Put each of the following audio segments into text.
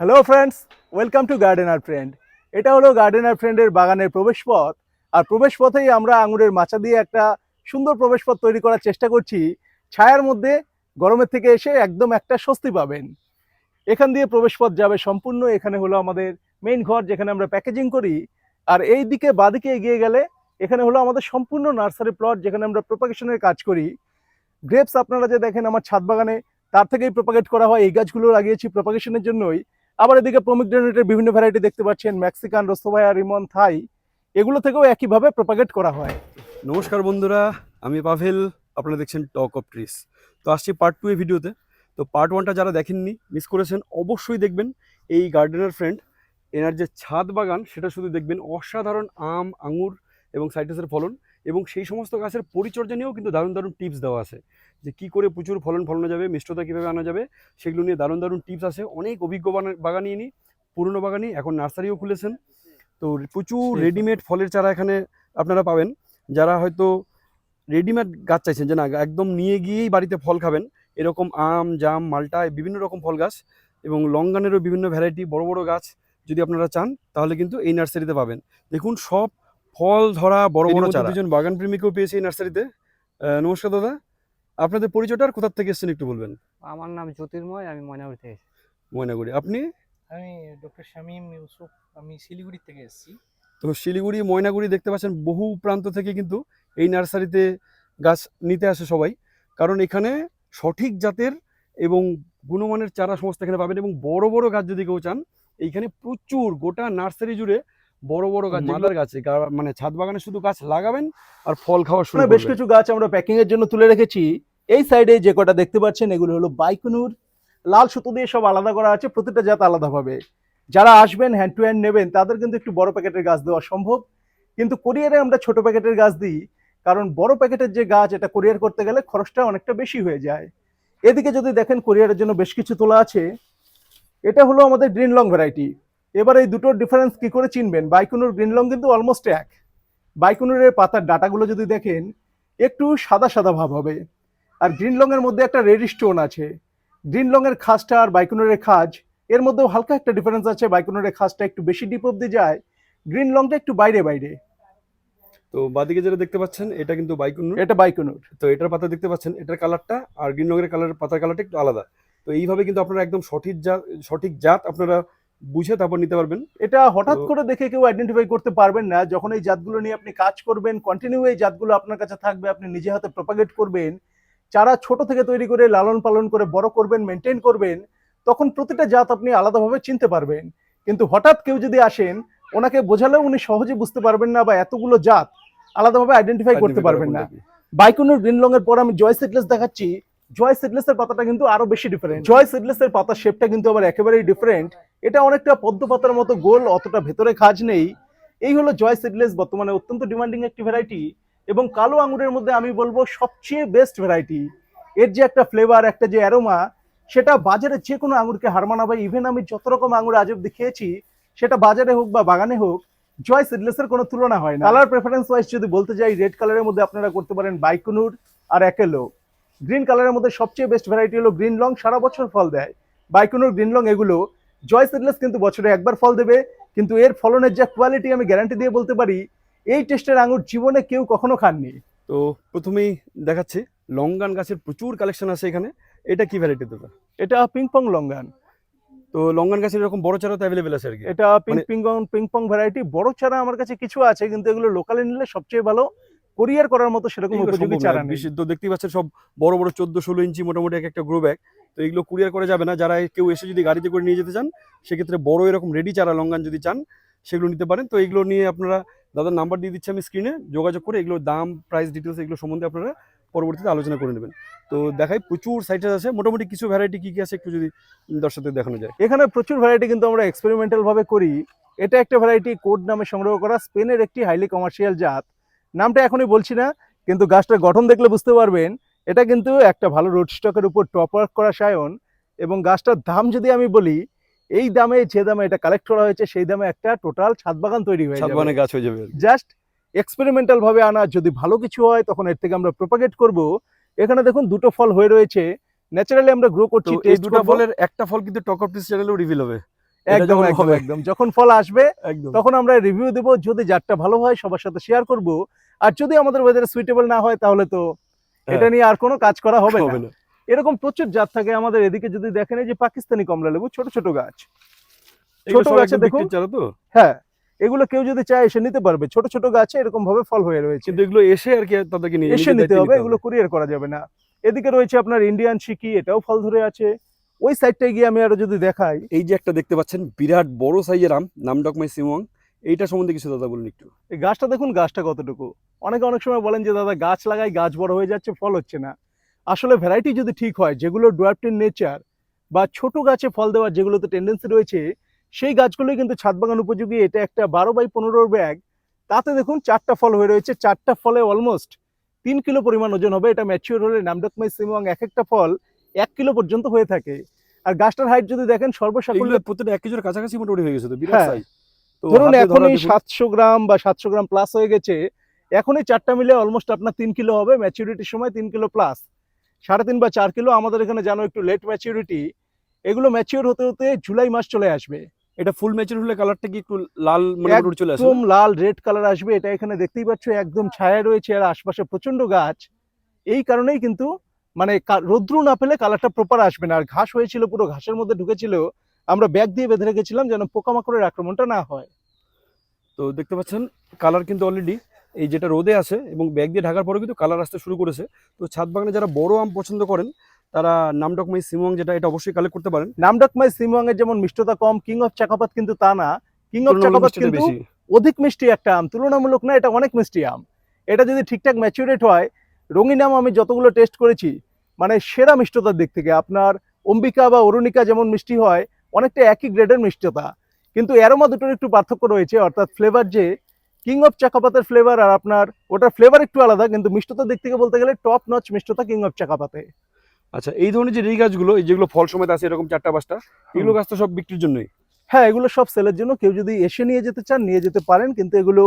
Hello friends welcome to gardener friend এটা হলো gardener ফ্রেন্ডের বাগানের প্রবেশপথ। আর প্রবেশপথেই আমরা আঙুরের মাচা দিয়ে একটা সুন্দর প্রবেশপথ তৈরি করার চেষ্টা করছি। ছায়ার মধ্যে গরমের থেকে এসে একদম একটা স্বস্তি পাবেন। এখান দিয়ে প্রবেশপথ যাবে সম্পূর্ণ। এখানে হলো আমাদের মেইন ঘর, যেখানে আমরা প্যাকেজিং করি। আর এই দিকে বাদিকে এগিয়ে গেলে এখানে হলো আমাদের সম্পূর্ণ নার্সারি প্লট যেখানে আমরা প্রোপাগেশনের কাজ করি। গ্রেপস আপনারা যে দেখেন, আমার ছাদ বাগানে, তার থেকেই প্রোপাগেট করা হয়। এই গাছগুলো লাগিয়েছি প্রোপাগেশনের জন্যই। আবার এদিকে প্রমিগ্রেনেটের বিভিন্ন ভ্যারাইটি দেখতে পাচ্ছেন মেক্সিকান রস্তভায়া রিমন থাই এগুলো থেকেও একইভাবে প্রোপাগেট করা হয়। নমস্কার বন্ধুরা, আমি পাভেল, আপনারা দেখছেন টক অফ ট্রিস তো আসছি পার্ট টু এ ভিডিওতে তো। পার্ট ওয়ানটা যারা দেখেননি মিস করেছেন, অবশ্যই দেখবেন এই গার্ডেনার ফ্রেন্ড এনার যে ছাদ বাগান, সেটা শুধু দেখবেন। অসাধারণ আম, আঙুর এবং সাইট্রাসের ফলন। এবং সেই সমস্ত গাছের পরিচর্যা নিয়েও কিন্তু দারুণ দারুণ টিপস দেওয়া আছে। যে কী করে প্রচুর ফলন ফলানো যাবে মিষ্টতা কীভাবে আনা যাবে সেগুলো নিয়ে দারুণ দারুণ টিপস আছে। অনেক অভিজ্ঞ বানা- বাগানিনী পুরনো বাগানি এখন নার্সারিও খুলেছেন। তো প্রচুর রেডিমেড ফলের চারা এখানে আপনারা পাবেন। যারা হয়তো রেডিমেড গাছ চাইছেন যে না একদম নিয়ে গিয়েই বাড়িতে ফল খাবেন এরকম আম জাম মালটা বিভিন্ন রকম ফল গাছ এবং লঙ্গানেরও বিভিন্ন ভ্যারাইটি বড় বড় গাছ যদি আপনারা চান তাহলে কিন্তু এই নার্সারিতে পাবেন। দেখুন সব ফল ধরা বড় বড় চারা। দুজন বাগান প্রেমিকও পেয়েছে এই নার্সারিতে। নমস্কার দাদা। আপনাদের পরিচয়টা আর কোথা থেকে এসেছেন একটু বলবেন? আমার নাম জ্যোতির্ময় আমি ময়নাগুড়ি থেকে এসেছি। ময়নাগুড়ি। আপনি? আমি ডক্টর শামীম ইউসুফ আমি শিলিগুড়ি থেকে এসেছি। তো শিলিগুড়ি ময়নাগুড়ি দেখতে পাচ্ছেন বহু প্রান্ত থেকে কিন্তু এই নার্সারিতে গাছ নিতে আসে সবাই। কারণ এখানে সঠিক জাতের এবং গুণমানের চারা সমস্ত এখানে পাবেন এবং বড় বড় গাছ যদি কেউ চান এইখানে প্রচুর গোটা নার্সারি জুড়ে বড় বড় গাছ মাদার গাছে মানে ছাদ বাগানে শুধু গাছ লাগাবেন আর ফল খাওয়া শুরু বেশ কিছু গাছ আমরা প্যাকিং এর জন্য তুলে রেখেছি। এই সাইডে যে কটা দেখতে পাচ্ছেন এগুলো হলো বাইকুনুর। লাল সুতো দিয়ে সব আলাদা করা আছে প্রতিটা জাত আলাদা আলাদাভাবে যারা আসবেন হ্যান্ড টু হ্যান্ড নেবেন তাদের কিন্তু একটু বড় প্যাকেটের গাছ দেওয়া সম্ভব। কিন্তু কোরিয়ারে আমরা ছোট প্যাকেটের গাছ দিই কারণ বড় প্যাকেটের যে গাছ এটা কোরিয়ার করতে গেলে খরচটা অনেকটা বেশি হয়ে যায়। এদিকে যদি দেখেন কোরিয়ারের জন্য বেশ কিছু তোলা আছে এটা হলো আমাদের গ্রিন লং ভ্যারাইটি এবার এই দুটোর ডিফারেন্স কি করে চিনবেন? বাইকুনুর গ্রিন লং কিন্তু অলমোস্ট এক। বাইকুনুরের পাতার ডাটাগুলো যদি দেখেন একটু সাদা সাদা ভাব হবে। আর গ্রিন লং এর মধ্যে একটা রেড স্টোন আছে। গ্রিন লং এর খাসটা আর বাইকুনুরের খাজ এর মধ্যেও হালকা একটা ডিফারেন্স আছে। বাইকুনুরের খাসটা একটু বেশি ডিপ অব্দি যায় গ্রিন লংটা একটু বাইরে বাইরে। তো বাদিকে যেটা দেখতে পাচ্ছেন এটা কিন্তু বাইকুন এটা বাইকুনুর। তো এটার পাতা দেখতে পাচ্ছেন এটার কালারটা আর গ্রিন রঙের কালার পাতার কালারটা একটু আলাদা। তো এইভাবে কিন্তু আপনারা একদম সঠিক জাত সঠিক জাত আপনারা বুঝে তারপর নিতে পারবেন। এটা হঠাৎ করে দেখে কেউ আইডেন্টিফাই করতে পারবেন না। যখন এই জাতগুলো নিয়ে আপনি কাজ করবেন কন্টিনিউ এই জাতগুলো আপনার কাছে থাকবে আপনি নিজে হাতে প্রপাগেট করবেন চারা ছোট থেকে তৈরি করে লালন পালন করে বড় করবেন মেনটেন করবেন তখন প্রতিটা জাত আপনি আলাদাভাবে চিনতে পারবেন। কিন্তু হঠাৎ কেউ যদি আসেন ওনাকে বোঝালেও উনি সহজে বুঝতে পারবেন না বা এতগুলো জাত আলাদাভাবে আইডেন্টিফাই করতে পারবেন না। বাইকুনুর গ্রিন লং এর পর আমি জয় সিডলেস দেখাচ্ছি। জয় সিডলেস এর পাতাটা কিন্তু আরও বেশি ডিফারেন্ট জয় সিডলেস এর পাতার শেপটা কিন্তু আবার একেবারেই ডিফারেন্ট এটা অনেকটা পদ্ম পাতার মতো গোল, অতটা ভেতরে খাজ নেই। এই হলো জয় সিডলেস বর্তমানে অত্যন্ত ডিমান্ডিং একটি ভ্যারাইটি এবং কালো আঙুরের মধ্যে আমি বলব সবচেয়ে বেস্ট ভ্যারাইটি এর যে একটা ফ্লেভার একটা যে অ্যারোমা সেটা বাজারে যে কোনো আঙুরকে হার মানাবে। ইভেন আমি যত রকম আঙুর আজব খেয়েছি, সেটা বাজারে হোক বা বাগানে হোক, জয় সিডলেসের কোনো তুলনা হয় না। কালার প্রেফারেন্স ওয়াইজ যদি বলতে যাই রেড কালারের মধ্যে আপনারা করতে পারেন বাইকুনুর আর একেলো। গ্রিন কালারের মধ্যে সবচেয়ে বেস্ট ভ্যারাইটি হলো গ্রিন লং সারা বছর ফল দেয়। বাইকুনুর গ্রিন লং এগুলো জয় সিডলেস কিন্তু বছরে একবার ফল দেবে কিন্তু এর ফলনের যা কোয়ালিটি আমি গ্যারান্টি দিয়ে বলতে পারি এই টেস্টের আঙুর জীবনে কেউ কখনো খাননি। তো প্রথমেই দেখাচ্ছি লঙ্গান গাছের প্রচুর কালেকশন আছে এখানে। এটা কি ভ্যারাইটি দাদা? এটা পিংপং লঙ্গান। তো লঙ্গান গাছের এরকম বড় চারা তো অ্যাভেলেবেল আছে আর কি? এটা পিং পিংপং পিংপং ভ্যারাইটি বড় চারা আমার কাছে কিছু আছে কিন্তু এগুলো লোকালে নিলে সবচেয়ে ভালো কোরিয়ার করার মতো সেরকম উপযোগী চারা। নেই। তো দেখতেই পাচ্ছেন সব বড় বড় চোদ্দ ষোলো ইঞ্চি মোটামুটি এক একটা গ্রো ব্যাগ তো এগুলো কুরিয়ার করা যাবে না। যারা কেউ এসে যদি গাড়িতে করে নিয়ে যেতে চান, সেক্ষেত্রে বড় এরকম রেডি চারা লঙ্গান যদি চান, সেগুলো নিতে পারেন। তো এগুলো নিয়ে আপনারা দাদার নাম্বার দিয়ে দিচ্ছি আমি স্ক্রিনে যোগাযোগ করে এগুলোর দাম প্রাইস ডিটেলস এগুলো সম্বন্ধে আপনারা পরবর্তীতে আলোচনা করে নেবেন। তো দেখাই, প্রচুর সাইটেস আছে। মোটামুটি কিছু ভ্যারাইটি কী কী আছে একটু যদি দর্শকদের দেখানো যায়। এখানে প্রচুর ভ্যারাইটি কিন্তু আমরা এক্সপেরিমেন্টালভাবে করি। এটা একটা ভ্যারাইটি কোড নামে সংগ্রহ করা। স্পেনের একটি হাইলি কমার্শিয়াল জাত। নামটা এখনই বলছি না, কিন্তু গাছটার গঠন দেখলে বুঝতে পারবেন। এটা কিন্তু একটা ভালো রোড স্টকের উপর টপ ওয়ার্ক করা সায়ন এবং গাছটার দাম যদি আমি বলি এই দামে যে দামে এটা কালেক্ট করা হয়েছে সেই দামে একটা টোটাল ছাদ বাগান তৈরি হয়ে যাবে। গাছ হয়ে যাবে। জাস্ট এক্সপেরিমেন্টাল ভাবে আনা যদি ভালো কিছু হয় তখন এর থেকে আমরা প্রপাগেট করব। এখানে দেখুন দুটো ফল হয়ে রয়েছে। ন্যাচারালি আমরা গ্রো করছি এই দুটো। ফলের একটা ফল কিন্তু টক অফ চ্যানেলেও রিভিল হবে। একদম একদম একদম। যখন ফল আসবে তখন আমরা রিভিউ দেব। যদি যারটা ভালো হয় সবার সাথে শেয়ার করব। আর যদি আমাদের ওয়েদার সুইটেবল না হয় তাহলে তো। এটা নিয়ে আর কোনো কাজ করা হবে না। এরকম প্রচুর জাত থাকে আমাদের এদিকে যদি দেখেন এই যে পাকিস্তানি কমলা লেবু ছোট ছোট গাছ। এগুলো ছোট গাছে দেখুন। হ্যাঁ এগুলো কেউ যদি চায় এসে নিতে পারবে। ছোট ছোট গাছে এরকম ভাবে ফল হয়ে রয়েছে। কিন্তু এগুলো এসে আর কি তাদেরকে নিয়ে এসে নিতে হবে এগুলো কুরিয়ার করা যাবে না। এদিকে রয়েছে আপনার ইন্ডিয়ান শিকি এটাও ফল ধরে আছে। ওই সাইডটায় গিয়ে আমি আরও যদি দেখাই। এই যে একটা দেখতে পাচ্ছেন বিরাট বড় সাইজের আম নামডকমাই সিমং এইটা সম্বন্ধে কিছু দাদা বলুন একটু। এই গাছটা দেখুন গাছটা কতটুকু। অনেকে অনেক সময় বলেন যে দাদা গাছ লাগাই গাছ বড় হয়ে যাচ্ছে ফল হচ্ছে না। আসলে ভ্যারাইটি যদি ঠিক হয় যেগুলো ডুয়ার্টিন নেচার বা ছোট গাছে ফল দেওয়ার যেগুলোতে টেন্ডেন্সি রয়েছে সেই গাছগুলোই কিন্তু ছাদ বাগান উপযোগী। এটা একটা বারো বাই পনেরোর ব্যাগ তাতে দেখুন চারটা ফল হয়ে রয়েছে। চারটা ফলে অলমোস্ট তিন কিলো পরিমাণ ওজন হবে। এটা ম্যাচিওর হলে নামডকমাই এবং এক একটা ফল এক কিলো পর্যন্ত হয়ে থাকে। আর গাছটার হাইট যদি দেখেন সর্বসাকুল্য এগুলো প্রত্যেকটা এক কেজির কাছাকাছি মোটামুটি হয়ে গেছে তো বিরাট হ্যাঁ। সাইজ ধরুন ধরা এখনই সাতশো গ্রাম বা সাতশো গ্রাম প্লাস হয়ে গেছে এখনই চারটা মিলে অলমোস্ট আপনার তিন কিলো হবে ম্যাচিউরিটির সময় তিন কিলো প্লাস সাড়ে তিন বা চার কিলো আমাদের এখানে জানো একটু লেট ম্যাচিউরিটি এগুলো ম্যাচিউর হতে হতে জুলাই মাস চলে আসবে। এটা ফুল ম্যাচুর হলে কালারটা কি একটু লাল মানে মোটামুটি চলে আসে একদম লাল রেড কালার আসবে এটা এখানে দেখতেই পাচ্ছ একদম ছায়া রয়েছে আর আশপাশে প্রচণ্ড গাছ। এই কারণেই কিন্তু মানে রৌদ্র না পেলে কালারটা প্রপার আসবে না। আর ঘাস হয়েছিল পুরো ঘাসের মধ্যে ঢুকেছিল আমরা ব্যাগ দিয়ে বেঁধে রেখেছিলাম যেন পোকামাকড়ের আক্রমণটা না হয়। তো দেখতে পাচ্ছেন কালার কিন্তু অলরেডি এই যেটা রোদে আছে এবং ব্যাগ দিয়ে ঢাকার পরে কিন্তু কালার আসতে শুরু করেছে। তো ছাদ বাগানে যারা বড় আম পছন্দ করেন তারা নামডকমাই সিমং যেটা এটা অবশ্যই কালেক্ট করতে পারেন। নামডকমাই এর যেমন মিষ্টতা কম কিং অফ চাকাপাত কিন্তু তা না। কিং অফ চাকাপাত কিন্তু অধিক মিষ্টি একটা আম তুলনামূলক না এটা অনেক মিষ্টি আম। এটা যদি ঠিকঠাক ম্যাচুরেট হয় রঙিন আম আমি যতগুলো টেস্ট করেছি মানে সেরা মিষ্টতার দিক থেকে আপনার অম্বিকা বা অরুণিকা যেমন মিষ্টি হয় অনেকটা একই গ্রেডের মিষ্টতা। কিন্তু অ্যারোমা দুটোর একটু পার্থক্য রয়েছে অর্থাৎ ফ্লেভার যে কিং অফ চাকাপাতের ফ্লেভার আর আপনার ওটার ফ্লেভার একটু আলাদা কিন্তু মিষ্টতার দিক থেকে বলতে গেলে টপ নচ মিষ্টতা কিং অফ চাকাপাতে। আচ্ছা এই ধরনের যে রি গাছগুলো এই যেগুলো ফল সময় আছে এরকম চারটা পাঁচটা এগুলো গাছ তো সব বিক্রির জন্যই? হ্যাঁ এগুলো সব সেলের জন্য। কেউ যদি এসে নিয়ে যেতে চান নিয়ে যেতে পারেন কিন্তু এগুলো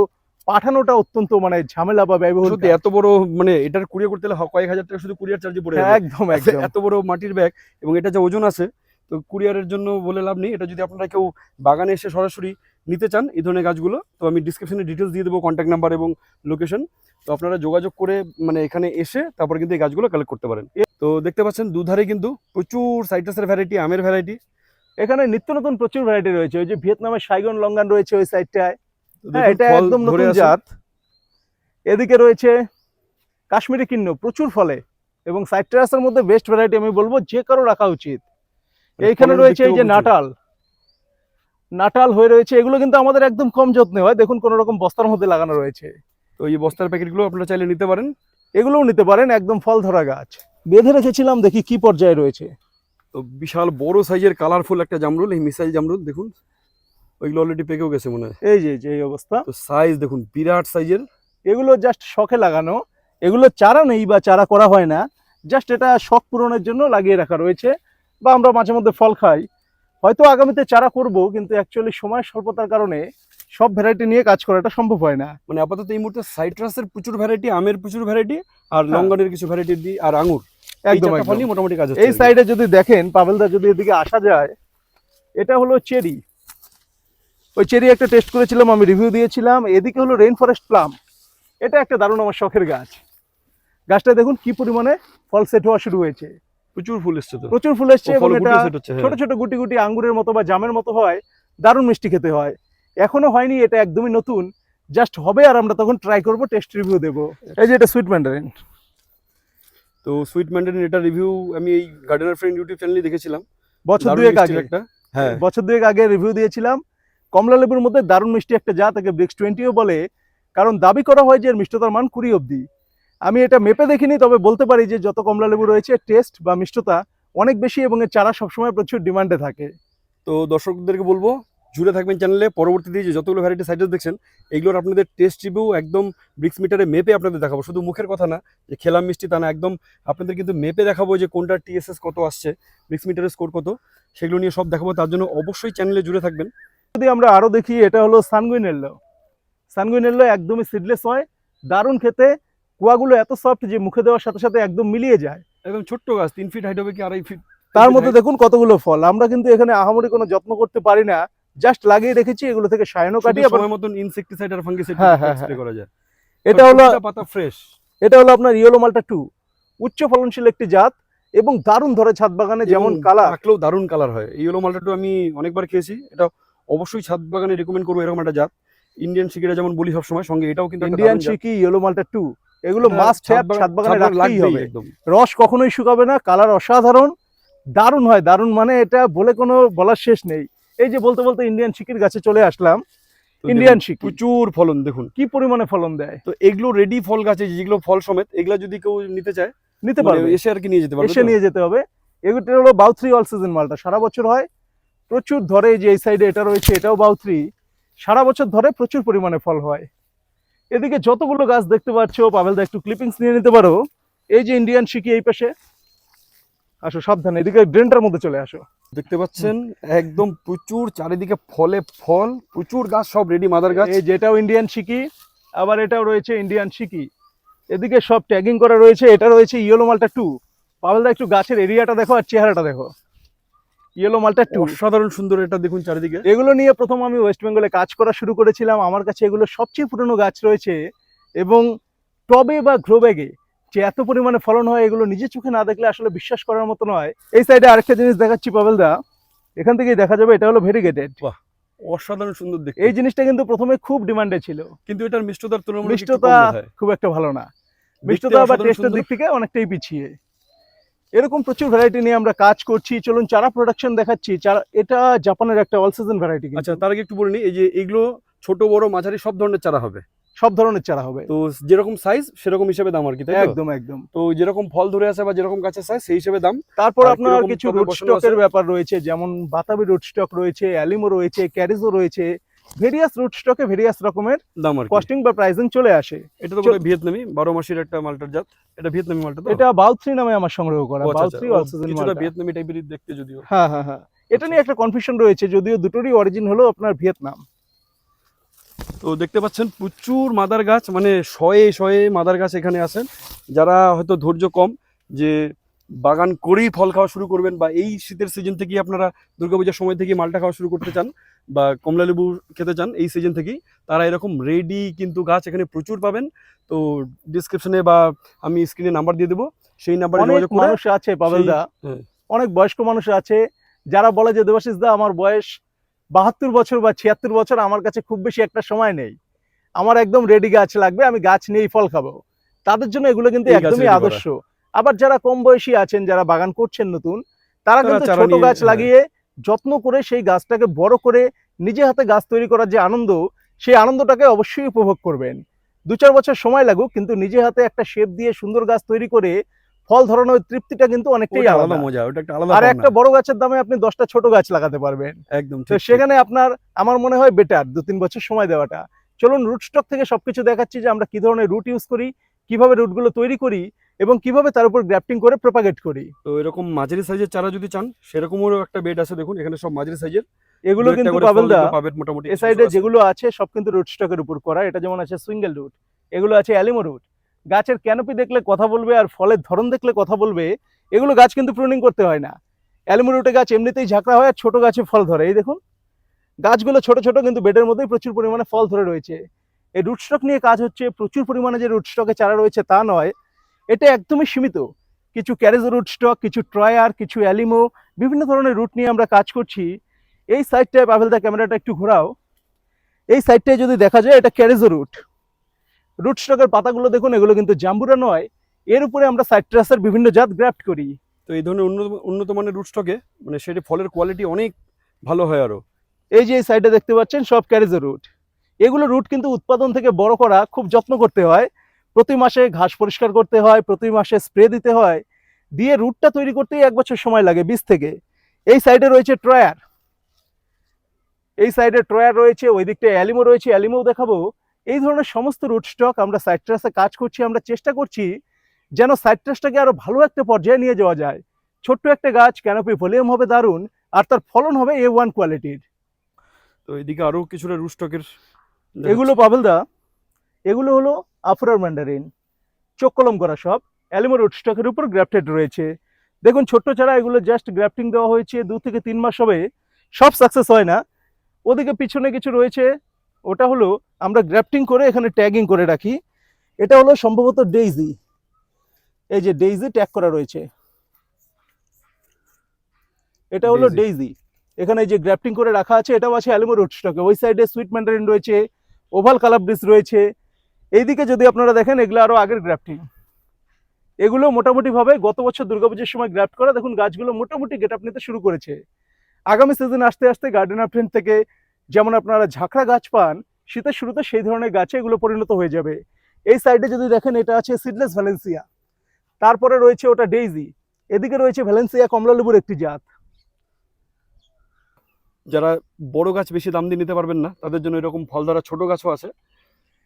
পাঠানোটা অত্যন্ত মানে ঝামেলা বা ব্যয়বহুল এত বড় মানে এটার কুরিয়ার করতে হলে কয়েক হাজার টাকা শুধু কুরিয়ার চার্জ পড়ে হ্যাঁ, একদম একদম এত বড় মাটির ব্যাগ এবং এটা যে ওজন আছে তো কুরিয়ারের জন্য বলে লাভ নেই। এটা যদি আপনারা কেউ বাগানে এসে সরাসরি নিতে চান এই ধরনের গাছগুলো তো আমি ডিসক্রিপশনে ডিটেলস দিয়ে দেবো কন্ট্যাক্ট নাম্বার এবং লোকেশন তো আপনারা যোগাযোগ করে মানে এখানে এসে তারপর কিন্তু এই গাছগুলো কালেক্ট করতে পারেন। তো দেখতে পাচ্ছেন দুধারে কিন্তু প্রচুর সাইট্রাসের ভ্যারাইটি আমের ভ্যারাইটি এখানে নিত্য নতুন প্রচুর ভ্যারাইটি রয়েছে। ওই যে ভিয়েতনামের সাইগন লঙ্গান রয়েছে ওই সাইডটায় হ্যাঁ এটা একদম নতুন জাত। এদিকে রয়েছে কাশ্মীরি কিন্ন প্রচুর ফলে। এবং সাইট্রাসের মধ্যে বেস্ট ভ্যারাইটি আমি বলব যে কারও রাখা উচিত। এইখানে রয়েছে এই যে নাটাল। নাটাল হয়ে রয়েছে এগুলো কিন্তু আমাদের একদম কম যত্নে হয়। দেখুন কোন রকম বস্তার মধ্যে লাগানো রয়েছে। তো এই বস্তার প্যাকেটগুলো আপনারা চাইলে নিতে পারেন। এগুলোও নিতে পারেন একদম ফল ধরা গাছ। বেঁধে রেখেছিলাম দেখি কি পর্যায়ে রয়েছে। তো বিশাল বড় সাইজের কালারফুল একটা জামরুল এই মিসাইল জামরুল দেখুন। ওইগুলো অলরেডি পেকেও গেছে মনে হয়। এই যে যে এই অবস্থা। তো সাইজ দেখুন বিরাট সাইজের। এগুলো জাস্ট শখে লাগানো। এগুলো চারা নেই বা চারা করা হয় না। জাস্ট এটা শখ পূরণের জন্য লাগিয়ে রাখা রয়েছে। বা আমরা মাঝে মধ্যে ফল খাই। হয়তো আগামীতে চারা করব কিন্তু অ্যাকচুয়ালি সময় স্বল্পতার কারণে সব ভ্যারাইটি নিয়ে কাজ করাটা সম্ভব হয় না। মানে আপাতত এই মুহূর্তে সাইট্রাসের প্রচুর ভ্যারাইটি আমের প্রচুর ভ্যারাইটি আর হ্যাঁ। লঙ্গনের কিছু ভ্যারাইটি দিয়ে আর আঙুর। একদম মোটামুটি কাজ এই সাইডে যদি দেখেন পাবেলদা যদি এদিকে আসা যায় এটা হলো চেরি। ওই চেরি একটা টেস্ট করেছিলাম আমি রিভিউ দিয়েছিলাম। এদিকে হলো রেইন ফরেস্ট প্লাম এটা একটা দারুণ আমার শখের গাছ। গাছটা দেখুন কি পরিমাণে ফল সেট হওয়া শুরু হয়েছে। প্রচুর ফুল এসছে প্রচুর ফুল এসছে এবং এটা হ্যাঁ। ছোট ছোট গুটি গুটি আঙ্গুরের মতো বা জামের মতো হয় দারুণ মিষ্টি খেতে হয়। এখনও হয়নি এটা একদমই নতুন। জাস্ট হবে আর আমরা তখন ট্রাই করব টেস্ট রিভিউ দেবো। এই যে এটা সুইট ম্যান্ডারিন তো সুইট ম্যান্ডারিন এটা রিভিউ আমি এই গার্ডেনার ফ্রেন্ড ইউটিউব চ্যানেলে দেখেছিলাম। বছর দুয়েক আগে। একটা হ্যাঁ। বছর দুয়েক আগে রিভিউ দিয়েছিলাম। কমলা লেবুর মধ্যে দারুণ মিষ্টি একটা জাত একে ব্রিক্স টোয়েন্টিও বলে কারণ দাবি করা হয় যে এর মিষ্টতার মান কুড়ি অবধি। আমি এটা মেপে দেখিনি তবে বলতে পারি যে যত কমলা লেবু রয়েছে টেস্ট বা মিষ্টতা অনেক বেশি এবং এর চারা সবসময় প্রচুর ডিমান্ডে থাকে। তো দর্শকদেরকে বলব জুড়ে থাকবেন চ্যানেলে পরবর্তীতে যে যতগুলো ভ্যারাইটি সাইটেস দেখছেন এগুলোর আপনাদের টেস্ট রিভিউ একদম ব্রিক্স মিটারে মেপে আপনাদের দেখাবো। শুধু মুখের কথা না যে খেলাম মিষ্টি তা না একদম আপনাদের কিন্তু মেপে দেখাবো যে কোনটা টিএসএস কত আসছে ব্রিক্স মিটারের স্কোর কত সেগুলো নিয়ে সব দেখাবো। তার জন্য অবশ্যই চ্যানেলে জুড়ে থাকবেন। যদি আমরা আরও দেখি এটা হলো সানগুইনেল্লো। সানগুইনেল্লো একদমই সিডলেস হয় দারুণ খেতে কুয়াগুলো এত সফট যে মুখে দেওয়ার সাথে সাথে একদম মিলিয়ে যায়। একদম ছোট্ট গাছ তিন ফিট হাইট হবে কি আড়াই ফিট তার মধ্যে দেখুন কতগুলো ফল। আমরা কিন্তু এখানে আহামরি কোনো যত্ন করতে পারি না। জাস্ট লাগিয়ে রেখেছি এগুলো থেকে সায়নও কাটি আবার সময় মতন ইনসেক্টিসাইড আর ফাঙ্গিসাইড হ্যাঁ, হ্যাঁ, স্প্রে করা যায়। এটা হলো পাতা ফ্রেশ এটা হলো আপনার ইয়েলো মালটা টু উচ্চ ফলনশীল একটি জাত এবং দারুণ ধরে ছাদ বাগানে যেমন কালার থাকলেও দারুণ কালার হয়। এই মালটা টু আমি অনেকবার খেয়েছি। এটা অবশ্যই ছাদ বাগানে রেকমেন্ড করব এরকম একটা জাত। ইন্ডিয়ান শিকিরা যেমন বলি সবসময় সঙ্গে এটাও কিন্তু ইন্ডিয়ান শিকি ইয়েলো মালটা টু এগুলো মাস্ট হ্যাভ ছাদ বাগানে রাখতেই হবে। রস কখনোই শুকাবে না কালার অসাধারণ দারুণ হয় দারুণ মানে এটা বলে কোনো বলার শেষ নেই। এই যে বলতে বলতে ইন্ডিয়ান শিকির গাছে চলে আসলাম। ইন্ডিয়ান শিকি প্রচুর ফলন দেখুন। কি পরিমাণে ফলন দেয়? তো এগুলো রেডি ফল গাছে যেগুলো ফল সমেত এগুলো যদি কেউ নিতে চায় নিতে মানে পারবে। এসে আর কি নিয়ে যেতে পারবে এসে নিয়ে যেতে হবে। এগুলো হলো বাউথ্রি অল সিজন মালটা। সারা বছর হয় প্রচুর ধরে যে এই সাইডে এটা রয়েছে এটাও বাউথ্রি সারা বছর ধরে প্রচুর পরিমাণে ফল হয়। এদিকে যতগুলো গাছ দেখতে পাচ্ছ পাবেলদা একটু ক্লিপিংস নিয়ে নিতে পারো। এই যে ইন্ডিয়ান শিকি এই পাশে। আসো সাবধানে এদিকে ড্রেনটার মধ্যে চলে আসো। দেখতে পাচ্ছেন একদম প্রচুর চারিদিকে ফলে ফল প্রচুর গাছ সব রেডি মাদার গাছ। এই যেটাও ইন্ডিয়ান শিকি আবার এটাও রয়েছে ইন্ডিয়ান শিকি এদিকে সব ট্যাগিং করা রয়েছে এটা রয়েছে ইয়েলো মালটা টু পাবেলদা একটু গাছের এরিয়াটা দেখো আর চেহারাটা দেখো। ইয়েলো মালটা টু অসাধারণ সুন্দর এটা দেখুন চারিদিকে। এগুলো নিয়ে প্রথম আমি ওয়েস্ট বেঙ্গলে কাজ করা শুরু করেছিলাম। আমার কাছে এগুলো সবচেয়ে পুরনো গাছ রয়েছে এবং টবে বা গ্রো ব্যাগে যে এত পরিমাণে ফলন হয় এগুলো নিজে চোখে না দেখলে আসলে বিশ্বাস করার মতো নয়। এই সাইডে আরেকটা জিনিস দেখাচ্ছি পাবেলদা এখান থেকেই দেখা যাবে এটা হলো ভেরিগেটেড অসাধারণ সুন্দর দেখতে। এই জিনিসটা কিন্তু প্রথমে খুব ডিমান্ডে ছিল। কিন্তু এটার মিষ্টতার তুলনায় মিষ্টতা খুব একটা ভালো না। মিষ্টতা বা টেস্টের দিক থেকে অনেকটাই পিছিয়ে। এরকম প্রচুর ভ্যারাইটি নিয়ে আমরা কাজ করছি। চলুন চারা প্রোডাকশন দেখাচ্ছি। চারা এটা জাপানের একটা অল সিজন ভ্যারাইটি আচ্ছা তার আগে একটু বলে নিই এই যে এগুলো ছোট বড় মাঝারি সব ধরনের চারা হবে? সব ধরনের চারা হবে। তো যেরকম সাইজ সেরকম হিসেবে দাম আর কি তাই একদম একদম। তো যেরকম ফল ধরে আছে বা যেরকম গাছের সাইজ সেই হিসেবে দাম। তারপর আপনার কিছু রুট স্টকের ব্যাপার রয়েছে যেমন বাতাবি রুট স্টক রয়েছে অ্যালিমো রয়েছে ক্যারিজো রয়েছে ভেরিয়াস রুট স্টকে ভেরিয়াস রকমের দাম আর কস্টিং বা প্রাইসিং চলে আসে। এটা তো ভিয়েতনামি বারো মাসের একটা মালটার জাত। এটা ভিয়েতনামি মালটা এটা বাউথ্রি নামে আমার সংগ্রহ করা ও আচ্ছা, আচ্ছা, বাউথ্রি ও অল ভিয়েতনামি টাইপের দেখতে যদিও। হ্যাঁ হ্যাঁ হ্যাঁ। এটা নিয়ে একটা কনফিউশন রয়েছে যদিও দুটোরই অরিজিন হলো আপনার ভিয়েতনাম। তো দেখতে পাচ্ছেন প্রচুর মাদার গাছ মানে শয়ে শয়ে মাদার গাছ এখানে আছেন যারা হয়তো ধৈর্য কম যে বাগান করেই ফল খাওয়া শুরু করবেন বা এই শীতের সিজন থেকেই আপনারা দুর্গাপূজার সময় থেকে মালটা খাওয়া শুরু করতে চান বা কমলা লেবু খেতে চান এই সিজন থেকেই তারা এরকম রেডি কিন্তু গাছ এখানে প্রচুর পাবেন। তো ডিসক্রিপশনে বা আমি স্ক্রিনে নাম্বার দিয়ে দেবো সেই নাম্বারে যোগাযোগ মানুষ আছে পাবেলদা হ্যাঁ। অনেক বয়স্ক মানুষ আছে যারা বলে যে দেবাশিস দা আমার বয়স বাহাত্তর বছর বা ছিয়াত্তর বছর আমার কাছে খুব বেশি একটা সময় নেই। আমার একদম রেডি গাছ লাগবে আমি গাছ নিয়েই ফল খাব। তাদের জন্য এগুলো কিন্তু একদমই আদর্শ। আবার যারা কম বয়সী আছেন যারা বাগান করছেন নতুন তারা কিন্তু ছোট গাছ হ্যাঁ। লাগিয়ে যত্ন করে সেই গাছটাকে বড় করে নিজে হাতে গাছ তৈরি করার যে আনন্দ সেই আনন্দটাকে অবশ্যই উপভোগ করবেন। দু চার বছর সময় লাগুক কিন্তু নিজে হাতে একটা শেপ দিয়ে সুন্দর গাছ তৈরি করে ফল ধরানোর তৃপ্তিটা কিন্তু অনেকটাই আলাদা। মজা ওটা একটা আলাদা আর একটা বড় গাছের দামে আপনি দশটা ছোট গাছ লাগাতে পারবেন। একদম তো। সেখানে আপনার আমার মনে হয় বেটার দু তিন বছর সময় দেওয়াটা। চলুন রুট স্টক থেকে সবকিছু দেখাচ্ছি যে আমরা কি ধরনের রুট ইউজ করি কীভাবে রুটগুলো তৈরি করি এবং কীভাবে তার উপর গ্রাফটিং করে প্রপাগেট করি। তো এরকম মাঝারি সাইজের চারা যদি চান সেরকমও একটা বেড আছে দেখুন এখানে সব মাঝারি সাইজের। এগুলো কিন্তু পাবেলদা। পাবেন মোটামুটি এ সাইডে যেগুলো আছে। সব কিন্তু রুট স্টকের উপর করা। এটা যেমন আছে সুইঙ্গেল রুট এগুলো আছে অ্যালিমো রুট গাছের ক্যানোপি দেখলে কথা বলবে আর ফলের ধরন দেখলে কথা বলবে এগুলো গাছ কিন্তু প্রুনিং করতে হয় না। অ্যালিমো রুটে গাছ এমনিতেই ঝাঁকড়া হয় আর ছোট গাছে ফল ধরে। এই দেখুন গাছগুলো ছোট ছোট কিন্তু বেডের মধ্যেই প্রচুর পরিমাণে ফল ধরে রয়েছে। এই রুট স্টক নিয়ে কাজ হচ্ছে প্রচুর পরিমাণে যে রুট স্টকে চারা রয়েছে তা নয় এটা একদমই সীমিত। কিছু ক্যারেজ রুট স্টক কিছু ট্রয়ার কিছু অ্যালিমো বিভিন্ন ধরনের রুট নিয়ে আমরা কাজ করছি। এই সাইডটায় পাভেলদা ক্যামেরাটা একটু ঘোরাও। এই সাইডটায় যদি দেখা যায় এটা ক্যারেজো রুট রুট স্টকের পাতাগুলো দেখুন এগুলো কিন্তু জাম্বুরা নয়। এর উপরে আমরা সাইট্রাসের বিভিন্ন জাত গ্রাফট করি। তো এই ধরনের উন্নত উন্নত মানের রুট স্টকে মানে সেটা ফলের কোয়ালিটি অনেক ভালো হয় আরও এই যে এই সাইডে দেখতে পাচ্ছেন সব ক্যারেজো রুট এগুলো রুট কিন্তু উৎপাদন থেকে বড় করা খুব যত্ন করতে হয়। প্রতি মাসে ঘাস পরিষ্কার করতে হয় প্রতি মাসে স্প্রে দিতে হয় দিয়ে রুটটা তৈরি করতেই এক বছর সময় লাগে বীজ থেকে। এই সাইডে রয়েছে ট্রয়ার এই সাইডে ট্রয়ার রয়েছে ওই দিকটায় অ্যালিমো রয়েছে অ্যালিমোও দেখাবো। এই ধরনের সমস্ত রুট স্টক আমরা সাইট্রাসে কাজ করছি আমরা চেষ্টা করছি যেন সাইট্রাসটাকে আরও ভালো একটা পর্যায়ে নিয়ে যাওয়া যায়। ছোট্ট একটা গাছ ক্যানোপি ভলিউম হবে দারুণ আর তার ফলন হবে এ ওয়ান কোয়ালিটির তো এদিকে আরও কিছুটা রুট স্টকের এগুলো পাবেলদা এগুলো হলো আফরার ম্যান্ডারিন চোখ কলম করা সব অ্যালিমো রুট স্টকের উপর গ্রাফটেড রয়েছে। দেখুন ছোট্ট চারা এগুলো জাস্ট গ্রাফটিং দেওয়া হয়েছে দু থেকে তিন মাস হবে সব সাকসেস হয় না। ওদিকে পিছনে কিছু রয়েছে ওটা হলো আমরা গ্রাফটিং করে এখানে ট্যাগিং করে রাখি। এটা হলো সম্ভবত ডেইজি এই যে ডেইজি ট্যাগ করা রয়েছে। এটা হলো ডেইজি এখানে এই যে গ্রাফটিং করে রাখা আছে এটাও আছে অ্যালুমো রুট স্টকে। ওই সাইডে সুইট ম্যান্ডারিন রয়েছে ওভাল কালাব্রিস রয়েছে এইদিকে যদি আপনারা দেখেন, এগুলো আরও আগের গ্রাফটিং এগুলো মোটামুটিভাবে গত বছর দুর্গাপুজোর সময় গ্রাফট করা। দেখুন, গাছগুলো মোটামুটি গেট আপ নিতে শুরু করেছে। আগামী সিজন আসতে আসতে গার্ডেনার ফ্রেন্ড থেকে যেমন আপনারা ঝাঁকড়া গাছ পান, শীতের শুরুতে সেই ধরনের গাছে এগুলো পরিণত হয়ে যাবে। এই সাইডে যদি দেখেন, এটা আছে সিডলেস ভ্যালেন্সিয়া তারপরে রয়েছে ওটা ডেইজি এদিকে রয়েছে ভ্যালেন্সিয়া কমলালেবুর একটি জাত। যারা বড় গাছ বেশি দাম দিয়ে নিতে পারবেন না, তাদের জন্য এরকম ফল ধরা ছোট গাছও আছে।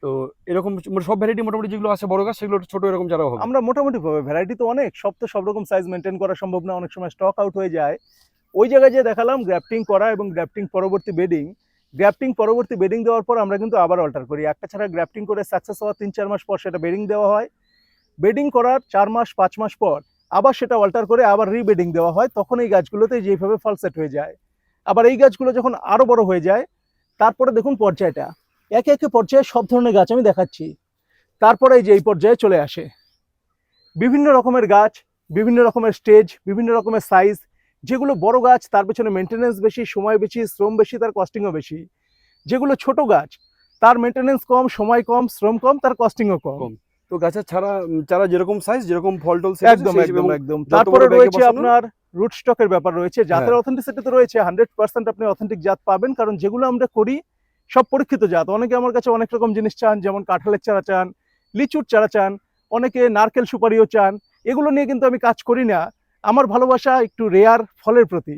তো এরকম মানে সব ভ্যারাইটি মোটামুটি যেগুলো আছে বড় গাছ, সেগুলো ছোট এরকম যারা হবে। আমরা মোটামুটি ভ্যারাইটি তো অনেক, সব তো সব রকম সাইজ মেনটেন করা সম্ভব না, অনেক সময় স্টক আউট হয়ে যায়। ওই জায়গায় যে দেখালাম গ্রাফটিং করা এবং গ্রাফটিং পরবর্তী বেডিং গ্রাফটিং পরবর্তী বেডিং দেওয়ার পর আমরা কিন্তু আবার অল্টার করি। একটা ছাড়া গ্রাফটিং করে সাকসেস হওয়ার তিন, চার মাস পর সেটা বেডিং দেওয়া হয়। বেডিং করার চার মাস, পাঁচ মাস পর আবার সেটা অল্টার করে আবার রিবেডিং দেওয়া হয়। তখন এই গাছগুলোতে যেভাবে ফল সেট হয়ে যায়। আবার এই গাছগুলো যখন আরও বড় হয়ে যায়, তারপরে দেখুন পর্যায়টা। একে একে পর্যায়ে সব ধরনের গাছ আমি দেখাচ্ছি। তারপরে এই যে এই পর্যায়ে চলে আসে। বিভিন্ন রকমের গাছ বিভিন্ন রকমের স্টেজ বিভিন্ন রকমের সাইজ যেগুলো বড় গাছ তার পেছনে মেনটেনেন্স বেশি সময় বেশি শ্রম বেশি তার কস্টিংও বেশি। যেগুলো ছোট গাছ তার মেনটেনেন্স কম সময় কম শ্রম কম তার কস্টিংও কম। তো গাছের ছাড়া চারা যেরকম সাইজ যেরকম ফল টল একদম একদম একদম। তারপরে রয়েছে আপনার রুট স্টকের ব্যাপার রয়েছে। জাতের হ্যাঁ। অথেন্টিসিটি তো রয়েছে হান্ড্রেড পার্সেন্ট আপনি অথেন্টিক জাত পাবেন কারণ যেগুলো আমরা করি সব পরীক্ষিত জাত। অনেকে আমার কাছে অনেক রকম জিনিস চান যেমন কাঁঠালের চারা চান লিচুর চারা চান অনেকে নারকেল সুপারিও চান। এগুলো নিয়ে কিন্তু আমি কাজ করি না। আমার ভালোবাসা একটু রেয়ার ফলের প্রতি।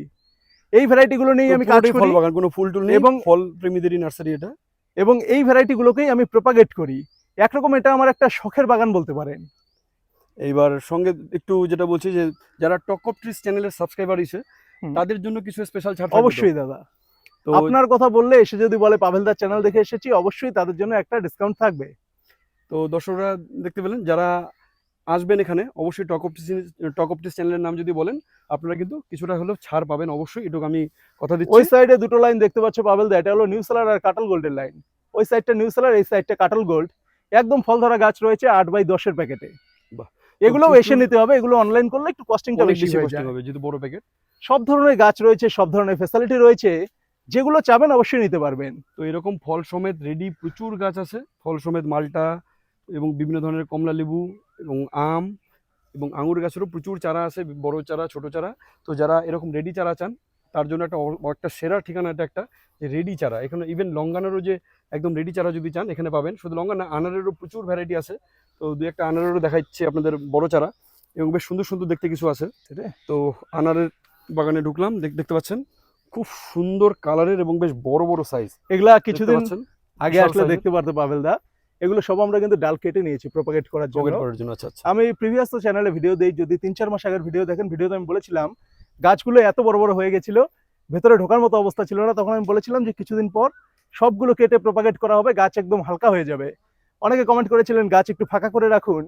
এই ভ্যারাইটিগুলো নিয়ে আমি কাজ ফল করি। বাগান কোনো ফুল টুল নেই এবং ফল প্রেমীদেরই নার্সারি এটা। এবং এই ভ্যারাইটিগুলোকেই আমি প্রপাগেট করি। একরকম এটা আমার একটা শখের বাগান বলতে পারেন। এইবার সঙ্গে একটু যেটা বলছি যে যারা টক অফ ট্রিস চ্যানেলের সাবস্ক্রাইবার আছে তাদের জন্য কিছু স্পেশাল ছাড় অবশ্যই দাদা। আপনার কথা বললে এসে যদি বলে পাভেলদার চ্যানেল দেখে এসেছি অবশ্যই তাদের জন্য একটা ডিসকাউন্ট থাকবে। তো দর্শকরা দেখতে পেলেন যারা আসবেন এখানে অবশ্যই টক অফ টক অফ চ্যানেলের নাম যদি বলেন আপনারা কিন্তু কিছুটা হলেও ছাড় পাবেন অবশ্যই এটুকু আমি কথা দিচ্ছি। ওই সাইডে দুটো লাইন দেখতে পাচ্ছ পাবেলদা এটা হলো নিউ সেলার আর কাটল গোল্ডের লাইন ওই সাইডটা নিউ সেলার এই সাইডটা কাটল গোল্ড একদম ফল ধরা গাছ রয়েছে আট বাই দশের প্যাকেটে বাহ। এগুলো এসে নিতে হবে এগুলো অনলাইন করলে একটু কস্টিংটা বেশি হয়ে যেহেতু বড় প্যাকেট সব ধরনের গাছ রয়েছে সব ধরনের ফ্যাসিলিটি রয়েছে। যেগুলো চাবেন অবশ্যই নিতে পারবেন। তো এরকম ফল সমেত রেডি প্রচুর গাছ আছে। ফল সমেত মালটা এবং বিভিন্ন ধরনের কমলা লেবু এবং আম এবং আঙুর গাছেরও প্রচুর চারা আছে বড় চারা ছোট চারা। তো যারা এরকম রেডি চারা চান তার জন্য একটা একটা সেরা ঠিকানা এটা একটা যে রেডি চারা। এখানে ইভেন লঙ্গানেরও যে একদম রেডি চারা যদি চান এখানে পাবেন। শুধু লঙ্কা না আনারেরও প্রচুর ভ্যারাইটি আছে। তো দু একটা আনারেরও দেখাচ্ছি আপনাদের বড় চারা এবং বেশ সুন্দর সুন্দর দেখতে কিছু আছে। তো আনারের বাগানে ঢুকলাম দেখতে পাচ্ছেন? খুব সুন্দর কালারের এবং বেশ বড় বড় সাইজ এগুলা কিছুদিন আগে আসলে। দেখতে পারতে পাবেলদা এগুলো সব আমরা কিন্তু ডাল কেটে নিয়েছি প্রপাগেট করার জন্য। করার জন্য আচ্ছা আচ্ছা। আমি প্রিভিয়াস তো চ্যানেলে ভিডিও দেই যদি তিন চার মাস আগের ভিডিও দেখেন ভিডিওতে আমি বলেছিলাম গাছগুলো এত বড় বড় হয়ে গেছিল ভেতরে ঢোকার মতো অবস্থা ছিল না তখন আমি বলেছিলাম যে কিছুদিন পর সবগুলো কেটে প্রপাগেট করা হবে গাছ একদম হালকা হয়ে যাবে। অনেকে কমেন্ট করেছিলেন গাছ একটু ফাঁকা করে রাখুন।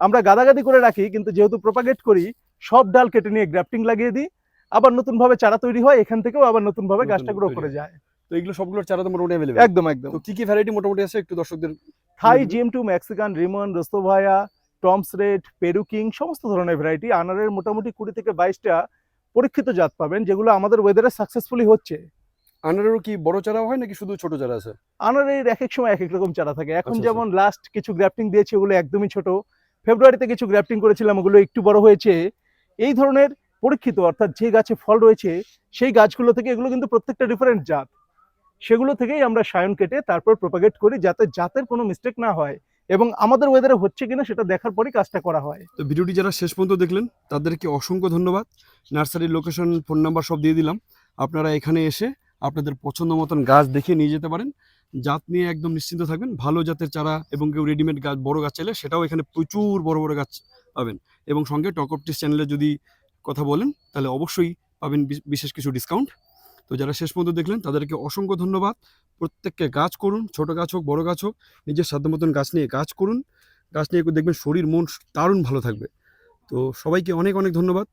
আমরা গাদাগাদি করে রাখি কিন্তু যেহেতু প্রপাগেট করি সব ডাল কেটে নিয়ে গ্রাফটিং লাগিয়ে দিই আবার নতুন ভাবে চারা তৈরি হয় এখান থেকেও আবার নতুন ভাবে গাছটা গ্রো করে যায়। তো এগুলো সবগুলোর চারা তো মোটামুটি অ্যাভেলেবল একদম একদম। তো কি কি ভ্যারাইটি মোটামুটি আছে একটু দর্শকদের? Thai. GM two Mexican Rimon Rostovaya Tom's red Peru king সমস্ত ধরনের ভ্যারাইটি আনারের মোটামুটি কুড়ি থেকে বাইশটা পরীক্ষিত জাত পাবেন যেগুলো আমাদের ওয়েদারে সাকসেসফুলি হচ্ছে। আনারেরও কি বড় চারা হয় নাকি শুধু ছোট চারা আছে? আনারের এক এক সময় এক এক রকম চারা থাকে। এখন আচ্ছা, যেমন লাস্ট কিছু গ্রাফটিং দিয়েছে ওগুলো একদমই ছোট। ফেব্রুয়ারিতে কিছু গ্রাফটিং করেছিলাম ওগুলো একটু বড় হয়েছে। এই ধরনের পরীক্ষিত, অর্থাৎ যে গাছে ফল রয়েছে, সেই গাছগুলো থেকে এগুলো কিন্তু প্রত্যেকটা ডিফারেন্ট জাত। সেগুলো থেকেই আমরা সায়ন কেটে তারপর প্রপাগেট করি যাতে জাতের কোনো মিস্টেক না হয় এবং আমাদের ওয়েদারে হচ্ছে কিনা সেটা দেখার পরই কাজটা করা হয়। তো ভিডিওটি যারা শেষ পর্যন্ত দেখলেন, তাদেরকে অসংখ্য ধন্যবাদ। নার্সারির লোকেশন ফোন নাম্বার সব দিয়ে দিলাম। আপনারা এখানে এসে আপনাদের পছন্দ মতন গাছ দেখে নিয়ে যেতে পারেন। জাত নিয়ে একদম নিশ্চিন্ত থাকবেন। ভালো জাতের চারা এবং কেউ রেডিমেড গাছ বড় গাছ চাইলে সেটাও এখানে প্রচুর বড় বড় গাছ পাবেন। এবং সঙ্গে টক অফ টিস চ্যানেলে যদি কথা বলেন, তাহলে অবশ্যই পাবেন বিশ- বিশেষ কিছু ডিসকাউন্ট তো যারা শেষ পর্যন্ত দেখলেন, তাদেরকে অসংখ্য ধন্যবাদ। প্রত্যেককে গাছ করুন, ছোট গাছ হোক, বড় গাছ হোক, নিজের সাধ্য মতন গাছ নিয়ে গাছ করুন। গাছ নিয়ে দেখবেন শরীর, মন, দারুণ ভালো থাকবে। তো সবাইকে অনেক অনেক ধন্যবাদ।